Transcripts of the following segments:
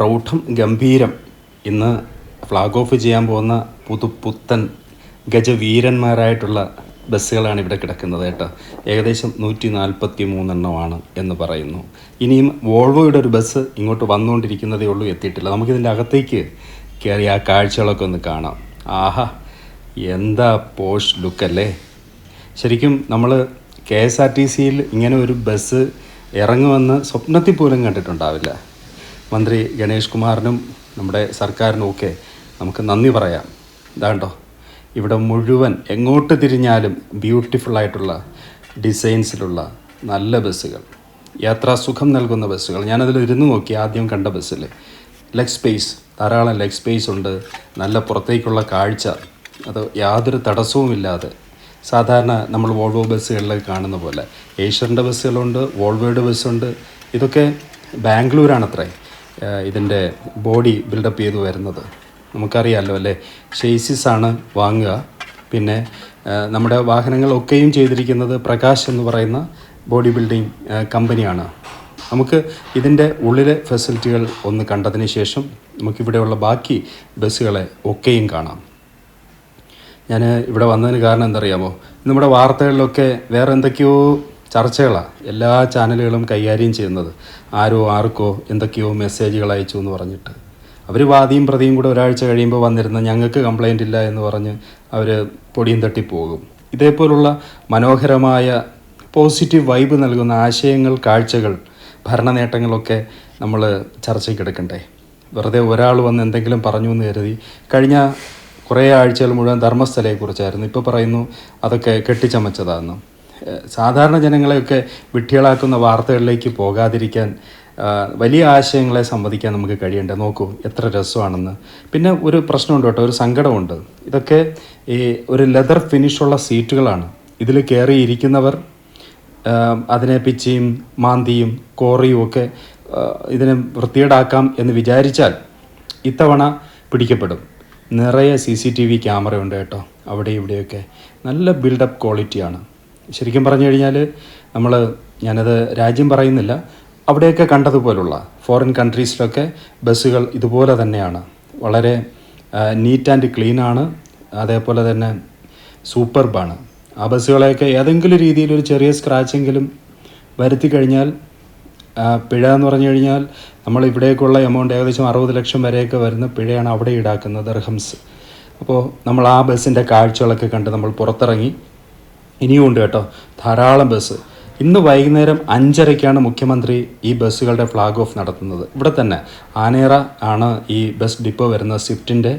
പ്രൗഢം ഗംഭീരം. ഇന്ന് flag off ചെയ്യാൻ പോകുന്ന പുതുപുത്തൻ ഗജവീരന്മാരായിട്ടുള്ള ബസ്സുകളാണ് ഇവിടെ കിടക്കുന്നത് കേട്ടോ. ഏകദേശം നൂറ്റി നാൽപ്പത്തി മൂന്നെണ്ണമാണ് എന്ന് പറയുന്നു. ഇനിയും വോൾവോയുടെ ഒരു ബസ് ഇങ്ങോട്ട് വന്നുകൊണ്ടിരിക്കുന്നതേ ഉള്ളൂ എത്തിയിട്ടില്ല. നമുക്കിതിന്റെ അകത്തേക്ക് കയറി ആ കാഴ്ചകളൊക്കെ ഒന്ന് കാണാം. ആഹാ എന്താ പോഷ് ലുക്ക് അല്ലേ? ശരിക്കും നമ്മൾ കെ എസ് ആർ ടി സിയിൽ ഇങ്ങനെ ഒരു ബസ് ഇറങ്ങുമെന്ന് സ്വപ്നത്തിൽ പോലും കണ്ടിട്ടുണ്ടാവില്ല. മന്ത്രി ഗണേഷ് കുമാറിനും നമ്മുടെ സർക്കാരിനും ഒക്കെ നമുക്ക് നന്ദി പറയാം. ഇതാണ്ടോ ഇവിടെ മുഴുവൻ എങ്ങോട്ട് തിരിഞ്ഞാലും ബ്യൂട്ടിഫുള്ളായിട്ടുള്ള ഡിസൈൻസിലുള്ള നല്ല ബസ്സുകൾ. യാത്രാസുഖം നൽകുന്ന ബസ്സുകൾ. ഞാനതിൽ ഇരുന്ന് നോക്കി ആദ്യം കണ്ട ബസ്സിൽ ലെഗ് സ്പേസ് ധാരാളം ലെഗ് സ്പേസ് ഉണ്ട്. നല്ല പുറത്തേക്കുള്ള കാഴ്ച. അത് യാതൊരു തടസ്സവുമില്ലാതെ. സാധാരണ നമ്മൾ വോൾവോ ബസ്സുകളിൽ കാണുന്ന പോലെ. ഏഷ്യറിന്റെ ബസ്സുകളുണ്ട് വോൾവോയുടെ ബസ്സുണ്ട്. ഇതൊക്കെ ബാംഗ്ലൂരാണത്രേ. ഇതിന്റെ ബോഡി ബിൽഡപ്പ് ചെയ്ത് വരുന്നത്. നമുക്കറിയാമല്ലോ അല്ലേ? ഷെയ്സിസ് ആണ് വാങ്ങുക. പിന്നെ നമ്മുടെ വാഹനങ്ങളൊക്കെയും ചെയ്തിരിക്കുന്നത് പ്രകാശ് എന്ന് പറയുന്ന ബോഡി ബിൽഡിംഗ് കമ്പനിയാണ്. നമുക്ക് ഇതിന്റെ ഉള്ളിലെ ഫെസിലിറ്റികൾ ഒന്ന് കണ്ടതിന് ശേഷം നമുക്കിവിടെയുള്ള ബാക്കി ബസ്സുകളെ ഒക്കെയും കാണാം. ഞാൻ ഇവിടെ വന്നതിന് കാരണം എന്തറിയാമോ നമ്മുടെ വാർത്തകളിലൊക്കെ വേറെ എന്തൊക്കെയോ ചർച്ചകളാണ് എല്ലാ ചാനലുകളും കൈകാര്യം ചെയ്യുന്നത്. ആരോ ആർക്കോ എന്തൊക്കെയോ മെസ്സേജുകൾ അയച്ചു എന്ന് പറഞ്ഞിട്ട്. അവർ വാദിയും പ്രതിയും കൂടെ ഒരാഴ്ച കഴിയുമ്പോൾ വന്നിരുന്ന ഞങ്ങൾക്ക് കംപ്ലൈന്റ് ഇല്ല എന്ന് പറഞ്ഞ് അവർ പൊടിയും തട്ടി പോകും. ഇതേപോലുള്ള മനോഹരമായ പോസിറ്റീവ് വൈബ് നൽകുന്ന ആശയങ്ങൾ കാഴ്ചകൾ ഭരണ നേട്ടങ്ങളൊക്കെ നമ്മൾ ചർച്ചയ്ക്കെടുക്കണ്ടേ വെറുതെ ഒരാൾ വന്ന് എന്തെങ്കിലും പറഞ്ഞു എന്ന് കരുതി കഴിഞ്ഞ കുറേ ആഴ്ചകൾ മുഴുവൻ ധർമ്മസ്ഥലയെക്കുറിച്ചായിരുന്നു. ഇപ്പോൾ പറയുന്നു അതൊക്കെ കെട്ടിച്ചമച്ചതാണെന്ന്. സാധാരണ ജനങ്ങളെയൊക്കെ വിട്ടികളാക്കുന്ന വാർത്തകളിലേക്ക് പോകാതിരിക്കാൻ വലിയ ആശയങ്ങളെ സംവദിക്കാൻ നമുക്ക് കഴിയണ്ട? നോക്കൂ എത്ര രസമാണെന്ന്. പിന്നെ ഒരു പ്രശ്നമുണ്ട് കേട്ടോ ഒരു സങ്കടമുണ്ട്. ഇതൊക്കെ ഈ ഒരു ലെതർ ഫിനിഷുള്ള സീറ്റുകളാണ്. ഇതിൽ കയറി ഇരിക്കുന്നവർ അതിനെ പിച്ചിയും മാന്തിയും കോറിയും ഒക്കെ ഇതിനെ വൃത്തിയേടാക്കാം എന്ന് വിചാരിച്ചാൽ ഇത്തവണ പിടിക്കപ്പെടും. നിറയെ സി സി ടി വി ക്യാമറയുണ്ട് കേട്ടോ അവിടെ ഇവിടെയൊക്കെ. നല്ല ബിൽഡപ്പ് ക്വാളിറ്റിയാണ്. ശരിക്കും പറഞ്ഞു കഴിഞ്ഞാൽ നമ്മൾ ഞാനത് രാജ്യം പറയുന്നില്ല അവിടെയൊക്കെ കണ്ടതുപോലുള്ള ഫോറിൻ കൺട്രീസിലൊക്കെ ബസ്സുകൾ ഇതുപോലെ തന്നെയാണ്. വളരെ നീറ്റ് ആൻഡ് ക്ലീൻ ആണ്. അതേപോലെ തന്നെ സൂപ്പർബാണ് ആ ബസ്സുകളെയൊക്കെ ഏതെങ്കിലും രീതിയിൽ ഒരു ചെറിയ സ്ക്രാച്ചെങ്കിലും വരുത്തി കഴിഞ്ഞാൽ പിഴ എന്ന് പറഞ്ഞു കഴിഞ്ഞാൽ നമ്മൾ ഇവിടേക്കുള്ള എമൗണ്ട് ഏകദേശം അറുപത് ലക്ഷം വരെയൊക്കെ വരുന്ന പിഴയാണ് അവിടെ ഈടാക്കുന്നത് ദർഹംസ് അപ്പോൾ നമ്മൾ ആ ബസ്സിന്റെ കാഴ്ചകളൊക്കെ കണ്ട് നമ്മൾ പുറത്തിറങ്ങി ഇനിയും ഉണ്ട് കേട്ടോ. ധാരാളം ബസ് ഇന്ന് വൈകുന്നേരം അഞ്ചരയ്ക്കാണ് മുഖ്യമന്ത്രി ഈ ബസ്സുകളുടെ ഫ്ലാഗ് ഓഫ് നടത്തുന്നത്. ഇവിടെ തന്നെ ആനേറ ആണ് ഈ ബസ് ഡിപ്പോ വരുന്ന സ്വിഫ്റ്റിന്റെ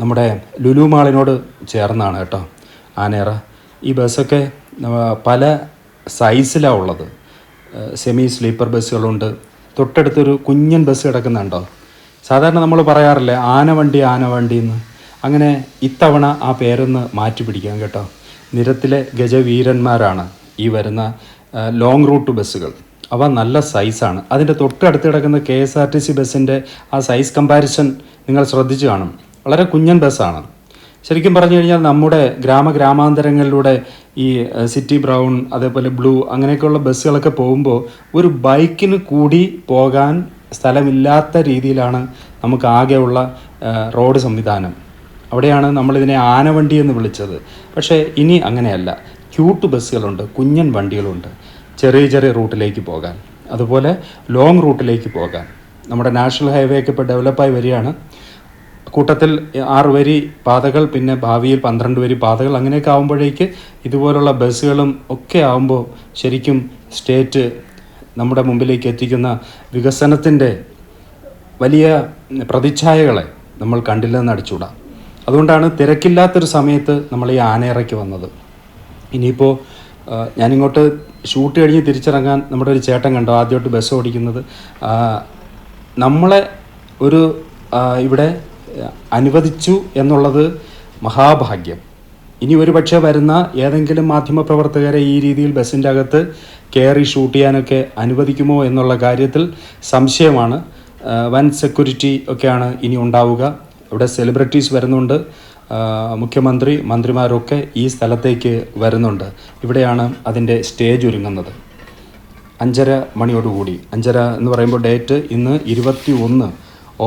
നമ്മുടെ ലുലുമാളിനോട് ചേർന്നാണ് കേട്ടോ ആനേറ. ഈ ബസ്സൊക്കെ പല സൈസിലാണ് ഉള്ളത്. സെമി സ്ലീപ്പർ ബസ്സുകളുണ്ട് തൊട്ടടുത്തൊരു കുഞ്ഞൻ ബസ് കിടക്കുന്നുണ്ടോ? സാധാരണ നമ്മൾ പറയാറില്ലേ ആനവണ്ടി ആനവണ്ടി എന്ന് അങ്ങനെ ഇത്തവണ ആ പേരൊന്ന് മാറ്റി പിടിക്കാം കേട്ടോ. നിരത്തിലെ ഗജവീരന്മാരാണ് ഈ വരുന്ന ലോങ് റൂട്ട് ബസ്സുകൾ. അവ നല്ല സൈസാണ് അതിന്റെ തൊട്ടടുത്ത് കിടക്കുന്ന K S R T C ബസ്സിന്റെ ആ സൈസ് കമ്പാരിസൺ നിങ്ങൾ ശ്രദ്ധിച്ചു കാണും. വളരെ കുഞ്ഞൻ ബസ്സാണ്. ശരിക്കും പറഞ്ഞു കഴിഞ്ഞാൽ നമ്മുടെ ഗ്രാമ ഗ്രാമാന്തരങ്ങളിലൂടെ ഈ സിറ്റി ബ്രൗൺ അതേപോലെ ബ്ലൂ അങ്ങനെയൊക്കെയുള്ള ബസ്സുകളൊക്കെ പോകുമ്പോൾ ഒരു ബൈക്കിന് കൂടി പോകാൻ സ്ഥലമില്ലാത്ത രീതിയിലാണ് നമുക്ക് ആകെയുള്ള റോഡ് സംവിധാനം. അവിടെയാണ് നമ്മളിതിനെ ആനവണ്ടി എന്ന് വിളിച്ചത്. പക്ഷേ ഇനി അങ്ങനെയല്ല. ക്യൂട്ട് ബസ്സുകളുണ്ട് കുഞ്ഞൻ വണ്ടികളുണ്ട്. ചെറിയ ചെറിയ റൂട്ടിലേക്ക് പോകാൻ. അതുപോലെ ലോങ് റൂട്ടിലേക്ക് പോകാൻ. നമ്മുടെ നാഷണൽ ഹൈവേ ഒക്കെ ഇപ്പോൾ ഡെവലപ്പായി വരികയാണ്. കൂട്ടത്തിൽ ആറ് വരി പാതകൾ പിന്നെ ഭാവിയിൽ പന്ത്രണ്ട് വരി പാതകൾ അങ്ങനെയൊക്കെ ആകുമ്പോഴേക്ക് ഇതുപോലുള്ള ബസ്സുകളും ഒക്കെ ആകുമ്പോൾ ശരിക്കും സ്റ്റേറ്റ് നമ്മുടെ മുമ്പിലേക്ക് എത്തിക്കുന്ന വികസനത്തിന്റെ വലിയ പ്രതിച്ഛായകളെ നമ്മൾ കണ്ടില്ലെന്ന് അടിച്ചുകൂടാം. അതുകൊണ്ടാണ് തിരക്കില്ലാത്തൊരു സമയത്ത് നമ്മൾ ഈ ആനയിറക്കി വന്നത്. ഇനിയിപ്പോൾ ഞാനിങ്ങോട്ട് ഷൂട്ട് കഴിഞ്ഞ് തിരിച്ചിറങ്ങാൻ നമ്മുടെ ഒരു ചേട്ടൻ കണ്ടോ? ആദ്യമായിട്ട് ബസ് ഓടിക്കുന്നത്. നമ്മളെ ഒരു ഇവിടെ അനുവദിച്ചു എന്നുള്ളത് മഹാഭാഗ്യം. ഇനി ഒരു പക്ഷേ വരുന്ന ഏതെങ്കിലും മാധ്യമപ്രവർത്തകരെ ഈ രീതിയിൽ ബസ്സിന്റെ അകത്ത് കയറി ഷൂട്ട് ചെയ്യാനൊക്കെ അനുവദിക്കുമോ എന്നുള്ള കാര്യത്തിൽ സംശയമാണ്. വൻ സെക്യൂരിറ്റി ഒക്കെയാണ് ഇനി ഉണ്ടാവുക. ഇവിടെ സെലിബ്രിറ്റീസ് വരുന്നുണ്ട്. മുഖ്യമന്ത്രി മന്ത്രിമാരൊക്കെ ഈ സ്ഥലത്തേക്ക് വരുന്നുണ്ട്. ഇവിടെയാണ് അതിന്റെ സ്റ്റേജ് ഒരുങ്ങുന്നത്. അഞ്ചര മണിയോടുകൂടി. അഞ്ചര എന്ന് പറയുമ്പോൾ ഡേറ്റ് ഇന്ന് ഇരുപത്തി ഒന്ന്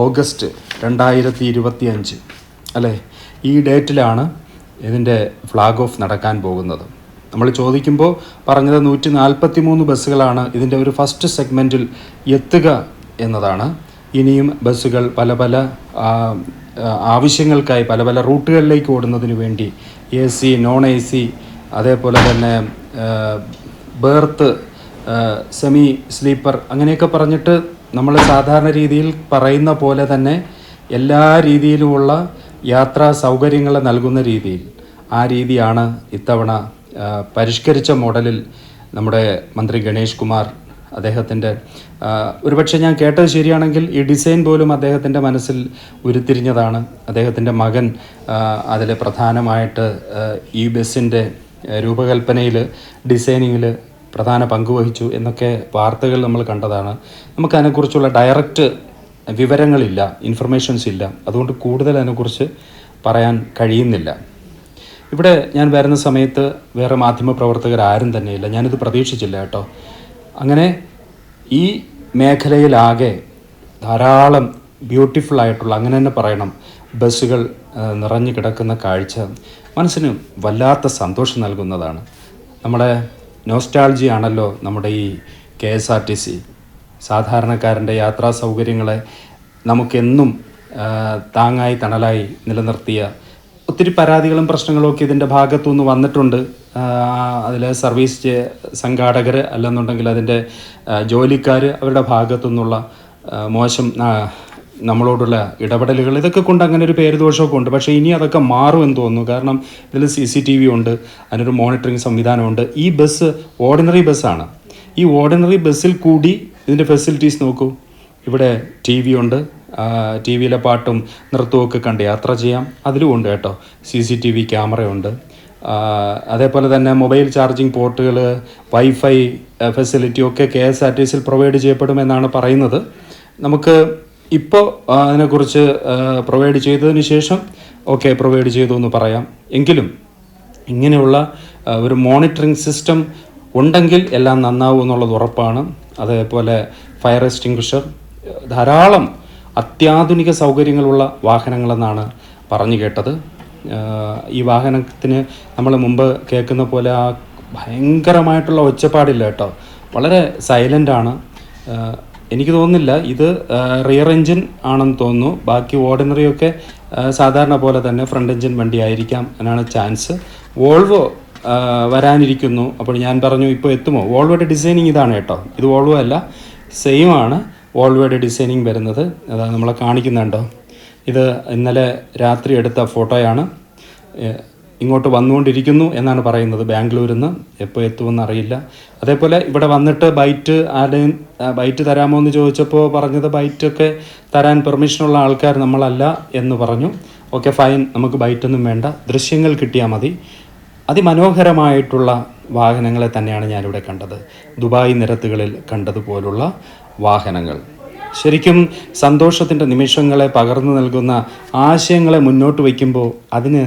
ഓഗസ്റ്റ് രണ്ടായിരത്തി ഇരുപത്തി അഞ്ച് അല്ലേ? ഈ ഡേറ്റിലാണ് ഇതിന്റെ ഫ്ലാഗ് ഓഫ് നടക്കാൻ പോകുന്നത്. നമ്മൾ ചോദിക്കുമ്പോൾ പറഞ്ഞത് നൂറ്റി നാൽപ്പത്തി മൂന്ന് ബസ്സുകളാണ് ഇതിന്റെ ഒരു ഫസ്റ്റ് സെഗ്മെന്റിൽ എത്തുക എന്നതാണ്. ഇനിയും ബസ്സുകൾ പല പല ആവശ്യങ്ങൾക്കായി പല പല റൂട്ടുകളിലേക്ക് ഓടുന്നതിന് വേണ്ടി A C non A C അതേപോലെ തന്നെ ബേർത്ത് സെമി സ്ലീപ്പർ അങ്ങനെയൊക്കെ പറഞ്ഞിട്ട് നമ്മൾ സാധാരണ രീതിയിൽ പറയുന്ന പോലെ തന്നെ എല്ലാ രീതിയിലുമുള്ള യാത്രാ സൗകര്യങ്ങൾ നൽകുന്ന രീതിയിൽ ആ രീതിയാണ് ഇത്തവണ പരിഷ്കരിച്ച മോഡലിൽ നമ്മുടെ മന്ത്രി ഗണേഷ് കുമാർ അദ്ദേഹത്തിന്റെ ഒരുപക്ഷെ ഞാൻ കേട്ടത് ശരിയാണെങ്കിൽ ഈ ഡിസൈൻ പോലും അദ്ദേഹത്തിന്റെ മനസ്സിൽ ഉരുത്തിരിഞ്ഞതാണ്. അദ്ദേഹത്തിന്റെ മകൻ അതിൽ പ്രധാനമായിട്ട് ഈ ബസ്സിന്റെ രൂപകൽപ്പനയിൽ ഡിസൈനിങ്ങിൽ പ്രധാന പങ്കുവഹിച്ചു എന്നൊക്കെ വാർത്തകൾ നമ്മൾ കണ്ടതാണ്. നമുക്ക് അതിനെക്കുറിച്ചുള്ള ഡയറക്റ്റ് വിവരങ്ങളില്ല ഇൻഫർമേഷൻസ് ഇല്ല. അതുകൊണ്ട് കൂടുതൽ അതിനെക്കുറിച്ച് പറയാൻ കഴിയുന്നില്ല. ഇവിടെ ഞാൻ വരുന്ന സമയത്ത് വേറെ മാധ്യമപ്രവർത്തകർ ആരും തന്നെയില്ല. ഞാനിത് പ്രതീക്ഷിച്ചില്ല കേട്ടോ. അങ്ങനെ ഈ മേഖലയിലാകെ ധാരാളം ബ്യൂട്ടിഫുൾ ആയിട്ടുള്ള അങ്ങനെ തന്നെ പറയണം ബസ്സുകൾ നിറഞ്ഞു കിടക്കുന്ന കാഴ്ച മനസ്സിന് വല്ലാത്ത സന്തോഷം നൽകുന്നതാണ്. നമ്മുടെ നോസ്റ്റാൾജി ആണല്ലോ നമ്മുടെ ഈ K S R T C സാധാരണക്കാരന്റെ യാത്രാ സൗകര്യങ്ങളെ നമുക്കെന്നും താങ്ങായി തണലായി നിലനിർത്തിയ ഒത്തിരി പരാതികളും പ്രശ്നങ്ങളും ഒക്കെ ഇതിന്റെ ഭാഗത്തുനിന്ന് വന്നിട്ടുണ്ട്. അതിൽ സർവീസ് സംഘാടകർ അല്ലെന്നുണ്ടെങ്കിൽ അതിന്റെ ജോലിക്കാർ അവരുടെ ഭാഗത്തുനിന്നുള്ള നിന്നുള്ള മോശം നമ്മളോടുള്ള ഇടപെടലുകൾ. ഇതൊക്കെ കൊണ്ട് അങ്ങനെ ഒരു പേരുദോഷമൊക്കെ ഉണ്ട്. പക്ഷേ ഇനി അതൊക്കെ മാറും എന്ന് തോന്നുന്നു. കാരണം ഇതിൽ സി സി ടി വി ഉണ്ട് അതിനൊരു മോണിറ്ററിംഗ് സംവിധാനമുണ്ട്. ഈ ബസ് ഓർഡിനറി ബസ്സാണ്. ഈ ഓർഡിനറി ബസ്സിൽ കൂടി ഇതിന്റെ ഫെസിലിറ്റീസ് നോക്കൂ. ഇവിടെ ടി വി ഉണ്ട്. ടി വിയിലെ പാട്ടും നൃത്തവും ഒക്കെ കണ്ട് യാത്ര ചെയ്യാം. അതിലും ഉണ്ട് കേട്ടോ. സി സി ടി വി ക്യാമറയുണ്ട്. അതേപോലെ തന്നെ മൊബൈൽ ചാർജിങ് പോർട്ടുകൾ വൈഫൈ ഫെസിലിറ്റി ഒക്കെ കെ എസ് ആർ ടി സിയിൽ പ്രൊവൈഡ് ചെയ്യപ്പെടുമെന്നാണ് പറയുന്നത്. നമുക്ക് ഇപ്പോൾ അതിനെക്കുറിച്ച് പ്രൊവൈഡ് ചെയ്തതിന് ശേഷം ഓക്കെ പ്രൊവൈഡ് ചെയ്തു എന്ന് പറയാം. എങ്കിലും ഇങ്ങനെയുള്ള ഒരു മോണിറ്ററിംഗ് സിസ്റ്റം ഉണ്ടെങ്കിൽ എല്ലാം നന്നാവും എന്നുള്ളത് ഉറപ്പാണ്. അതേപോലെ ഫയർ എക്സ്റ്റിങ്ക്വിഷർ ധാരാളം അത്യാധുനിക സൗകര്യങ്ങളുള്ള വാഹനങ്ങളെന്നാണ് പറഞ്ഞു കേട്ടത്. ഈ വാഹനത്തിന് നമ്മൾ മുമ്പ് കേൾക്കുന്ന പോലെ ആ ഭയങ്കരമായിട്ടുള്ള ഒച്ചപ്പാടില്ല കേട്ടോ. വളരെ സൈലന്റ് ആണ്. എനിക്ക് തോന്നുന്നില്ല ഇത് റിയർ എഞ്ചിൻ ആണെന്ന് തോന്നുന്നു. ബാക്കി ഓർഡിനറി ഒക്കെ സാധാരണ പോലെ തന്നെ ഫ്രണ്ട് എഞ്ചിൻ വണ്ടി ആയിരിക്കാം എന്നാണ് ചാൻസ് വോൾവോ വരാനിരിക്കുന്നു. അപ്പോൾ ഞാൻ പറഞ്ഞു ഇപ്പോൾ എത്തുമോ? വോൾവോയുടെ ഡിസൈനിങ് ഇതാണ് കേട്ടോ. ഇത് വോൾവോ അല്ല സെയിം ആണ് വോൾവോയുടെ ഡിസൈനിങ് വരുന്നത്. അതാണ് നമ്മളെ കാണിക്കുന്നുണ്ടോ? ഇത് ഇന്നലെ രാത്രി എടുത്ത ഫോട്ടോയാണ്. ഇങ്ങോട്ട് വന്നുകൊണ്ടിരിക്കുന്നു എന്നാണ് പറയുന്നത് ബാംഗ്ലൂരിൽ നിന്ന് എപ്പോൾ എത്തുമെന്ന് അറിയില്ല. അതേപോലെ ഇവിടെ വന്നിട്ട് ബൈറ്റ് ആരുടെയും ബൈറ്റ് തരാമോ എന്ന് ചോദിച്ചപ്പോൾ പറഞ്ഞത് ബൈറ്റൊക്കെ തരാൻ പെർമിഷനുള്ള ആൾക്കാർ നമ്മളല്ല എന്ന് പറഞ്ഞു. Okay fine. നമുക്ക് ബൈറ്റൊന്നും വേണ്ട. ദൃശ്യങ്ങൾ കിട്ടിയാൽ മതി. അതിമനോഹരമായിട്ടുള്ള വാഹനങ്ങളെ തന്നെയാണ് ഞാനിവിടെ കണ്ടത്. ദുബായ് നിരത്തുകളിൽ കണ്ടതുപോലുള്ള വാഹനങ്ങൾ. ശരിക്കും സന്തോഷത്തിന്റെ നിമിഷങ്ങളെ പകർന്നു നൽകുന്ന ആശയങ്ങളെ മുന്നോട്ട് വയ്ക്കുമ്പോൾ അതിന്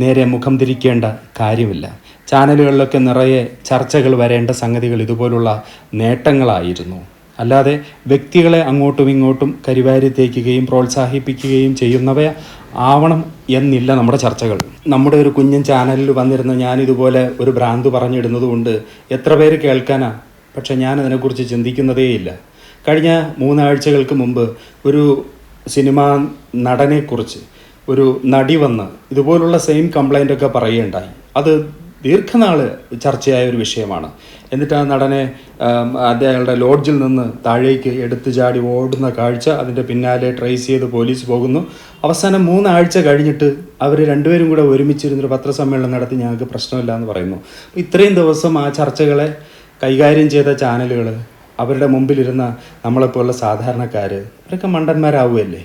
നേരെ മുഖം തിരിക്കേണ്ട കാര്യമില്ല. ചാനലുകളിലൊക്കെ നിറയെ ചർച്ചകൾ വരേണ്ട സംഗതികൾ ഇതുപോലുള്ള നേട്ടങ്ങളായിരുന്നു. അല്ലാതെ വ്യക്തികളെ അങ്ങോട്ടും ഇങ്ങോട്ടും കരിവാരി തേക്കുകയും പ്രോത്സാഹിപ്പിക്കുകയും ചെയ്യുന്നവ ആവണം എന്നില്ല നമ്മുടെ ചർച്ചകൾ. നമ്മുടെ ഒരു കുഞ്ഞൻ ചാനലിൽ വന്നിരുന്ന ഞാൻ ഇതുപോലെ ഒരു ഭ്രാന്ത് പറഞ്ഞിടുന്നതുകൊണ്ട് എത്ര പേര് കേൾക്കാനാ? പക്ഷെ ഞാൻ അതിനെക്കുറിച്ച് ചിന്തിക്കുന്നതേയില്ല. കഴിഞ്ഞ മൂന്നാഴ്ചകൾക്ക് മുമ്പ് ഒരു സിനിമാ നടനെക്കുറിച്ച് ഒരു നടി വന്ന് ഇതുപോലുള്ള സെയിം കംപ്ലൈന്റൊക്കെ പറയുകയുണ്ടായി. അത് ദീർഘനാൾ ചർച്ചയായ ഒരു വിഷയമാണ്. എന്നിട്ട് ആ നടനെ അദ്ദേഹങ്ങളുടെ ലോഡ്ജിൽ നിന്ന് താഴേക്ക് എടുത്തു ചാടി ഓടുന്ന കാഴ്ച അതിന്റെ പിന്നാലെ ട്രേസ് ചെയ്ത് പോലീസ് പോകുന്നു. അവസാനം മൂന്നാഴ്ച കഴിഞ്ഞിട്ട് അവർ രണ്ടുപേരും കൂടെ ഒരുമിച്ചിരുന്നൊരു പത്രസമ്മേളനം നടത്തി ഞങ്ങൾക്ക് പ്രശ്നമില്ല എന്ന് പറയുന്നു ഇത്രയും ദിവസം ആ ചർച്ചകളെ കൈകാര്യം ചെയ്ത ചാനലുകൾ അവരുടെ മുമ്പിലിരുന്ന നമ്മളെപ്പോലുള്ള സാധാരണക്കാർ അവരൊക്കെ മണ്ടന്മാരാവുകയല്ലേ?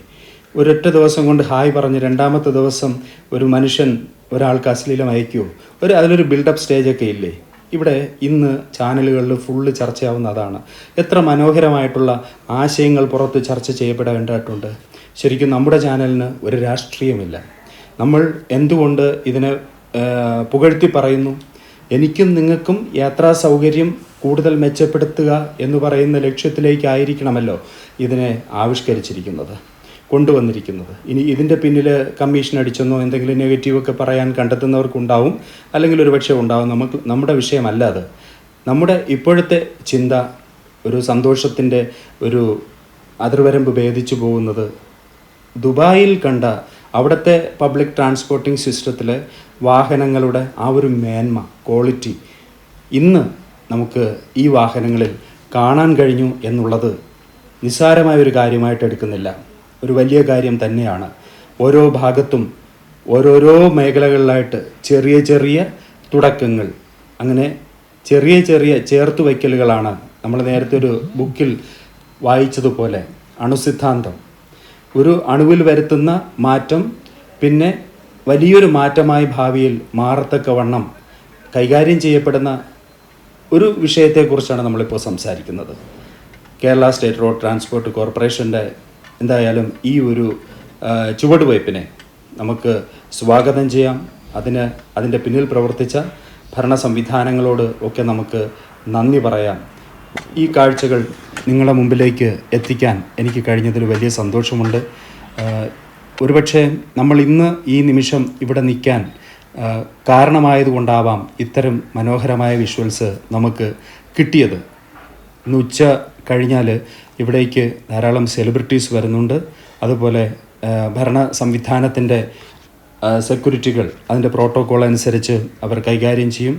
ഒരൊറ്റ ദിവസം കൊണ്ട് ഹായ് പറഞ്ഞ് രണ്ടാമത്തെ ദിവസം ഒരു മനുഷ്യൻ ഒരാൾക്ക് അശ്ലീലം അയക്കുമോ ഒരു അതിലൊരു ബിൽഡപ്പ് സ്റ്റേജൊക്കെ ഇല്ലേ? ഇവിടെ ഇന്ന് ചാനലുകളിൽ ഫുള്ള് ചർച്ചയാവുന്ന അതാണ്. എത്ര മനോഹരമായിട്ടുള്ള ആശയങ്ങൾ പുറത്ത് ചർച്ച ചെയ്യപ്പെടേണ്ടതായിട്ടുണ്ട് ശരിക്കും നമ്മുടെ ചാനലിന് ഒരു രാഷ്ട്രീയമില്ല. നമ്മൾ എന്തുകൊണ്ട് ഇതിനെ പുകഴ്ത്തി പറയുന്നു? എനിക്കും നിങ്ങൾക്കും യാത്രാ സൗകര്യം കൂടുതൽ മെച്ചപ്പെടുത്തുക എന്ന് പറയുന്ന ലക്ഷ്യത്തിലേക്കായിരിക്കണമല്ലോ ഇതിനെ ആവിഷ്കരിച്ചിരിക്കുന്നത് കൊണ്ടുവന്നിരിക്കുന്നത്. ഇനി ഇതിന്റെ പിന്നിൽ കമ്മീഷൻ അടിച്ചെന്നോ എന്തെങ്കിലും നെഗറ്റീവൊക്കെ പറയാൻ കണ്ടെത്തുന്നവർക്കുണ്ടാവും അല്ലെങ്കിൽ ഒരു പക്ഷേ ഉണ്ടാവും. നമുക്ക് നമ്മുടെ വിഷയമല്ല അത്. നമ്മുടെ ഇപ്പോഴത്തെ ചിന്ത ഒരു സന്തോഷത്തിന്റെ ഒരു അതിർവരമ്പ് ഭേദിച്ചു പോകുന്നത് ദുബായിൽ കണ്ട അവിടുത്തെ പബ്ലിക് ട്രാൻസ്പോർട്ടിംഗ് സിസ്റ്റത്തിലെ വാഹനങ്ങളുടെ ആ ഒരു മേന്മ ക്വാളിറ്റി ഇന്ന് നമുക്ക് ഈ വാഹനങ്ങളിൽ കാണാൻ കഴിഞ്ഞു എന്നുള്ളത് നിസ്സാരമായ ഒരു കാര്യമായിട്ട് എടുക്കുന്നില്ല. ഒരു വലിയ കാര്യം തന്നെയാണ്. ഓരോ ഭാഗത്തും ഓരോരോ മേഖലകളിലായിട്ട് ചെറിയ ചെറിയ തുടക്കങ്ങൾ. അങ്ങനെ ചെറിയ ചെറിയ ചേർത്ത് വയ്ക്കലുകളാണ് നമ്മൾ നേരത്തെ ഒരു ബുക്കിൽ വായിച്ചതുപോലെ അണുസിദ്ധാന്തം. ഒരു അണുവിൽ വരുത്തുന്ന മാറ്റം പിന്നെ വലിയൊരു മാറ്റമായി ഭാവിയിൽ മാറത്തക്കവണ്ണം കൈകാര്യം ചെയ്യപ്പെടുന്ന ഒരു വിഷയത്തെക്കുറിച്ചാണ് നമ്മളിപ്പോൾ സംസാരിക്കുന്നത്. കേരള സ്റ്റേറ്റ് റോഡ് ട്രാൻസ്പോർട്ട് കോർപ്പറേഷന്റെ എന്തായാലും ഈ ഒരു ചുവടുവയ്പ്പിനെ നമുക്ക് സ്വാഗതം ചെയ്യാം. അതിന് അതിന്റെ പിന്നിൽ പ്രവർത്തിച്ച ഭരണ സംവിധാനങ്ങളോട് ഒക്കെ നമുക്ക് നന്ദി പറയാം. ഈ കാഴ്ചകൾ നിങ്ങളുടെ മുമ്പിലേക്ക് എത്തിക്കാൻ എനിക്ക് കഴിഞ്ഞതിൽ വലിയ സന്തോഷമുണ്ട്. ഒരുപക്ഷേ നമ്മൾ ഇന്ന് ഈ നിമിഷം ഇവിടെ നിൽക്കാൻ കാരണമായതുകൊണ്ടാവാം ഇത്തരം മനോഹരമായ വിഷ്വൽസ് നമുക്ക് കിട്ടിയത്. ഇന്ന് ഉച്ച കഴിഞ്ഞാൽ ഇവിടേക്ക് ധാരാളം സെലിബ്രിറ്റീസ് വരുന്നുണ്ട്. അതുപോലെ ഭരണ സംവിധാനത്തിന്റെ സെക്യൂരിറ്റികൾ അതിന്റെ പ്രോട്ടോകോൾ അനുസരിച്ച് അവർ കൈകാര്യം ചെയ്യും.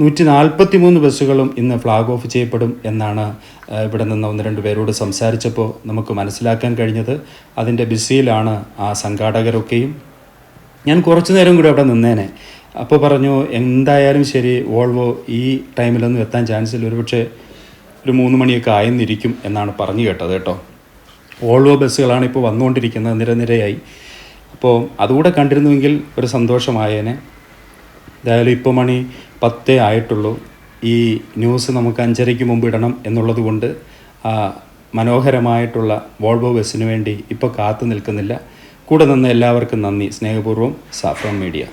നൂറ്റി നാൽപ്പത്തി മൂന്ന് ബസ്സുകളും ഇന്ന് ഫ്ലാഗ് ഓഫ് ചെയ്യപ്പെടും എന്നാണ് ഇവിടെ നിന്ന് ഒന്ന് രണ്ട് പേരോട് സംസാരിച്ചപ്പോൾ നമുക്ക് മനസ്സിലാക്കാൻ കഴിഞ്ഞത്. അതിന്റെ ബിസിയിലാണ് ആ സംഘാടകരൊക്കെയും. ഞാൻ കുറച്ചു നേരം കൂടി അവിടെ നിന്നേനെ. അപ്പോൾ പറഞ്ഞു എന്തായാലും ശരി വോൾവോ ഈ ടൈമിലൊന്നും എത്താൻ ചാൻസ് ഇല്ല. ഒരുപക്ഷെ ഒരു മൂന്ന് മണിയൊക്കെ ആയെന്നിരിക്കും എന്നാണ് പറഞ്ഞു കേട്ടത് കേട്ടോ. വോൾവോ ബസ്സുകളാണ് ഇപ്പോൾ വന്നുകൊണ്ടിരിക്കുന്നത് നിരനിരയായി അപ്പോൾ അതുകൂടെ കണ്ടിരുന്നുവെങ്കിൽ ഒരു സന്തോഷമായേനെ. എന്തായാലും ഇപ്പോൾ മണി പത്തേ ആയിട്ടുള്ളൂ. ഈ ന്യൂസ് നമുക്ക് അഞ്ചരയ്ക്ക് മുമ്പ് ഇടണം എന്നുള്ളത് കൊണ്ട് മനോഹരമായിട്ടുള്ള വോൾവോ ബസ്സിന് വേണ്ടി ഇപ്പോൾ കാത്തു നിൽക്കുന്നില്ല. കൂടെ നിന്ന് എല്ലാവർക്കും നന്ദി. സ്നേഹപൂർവം സാഫ്രോൺ മീഡിയ.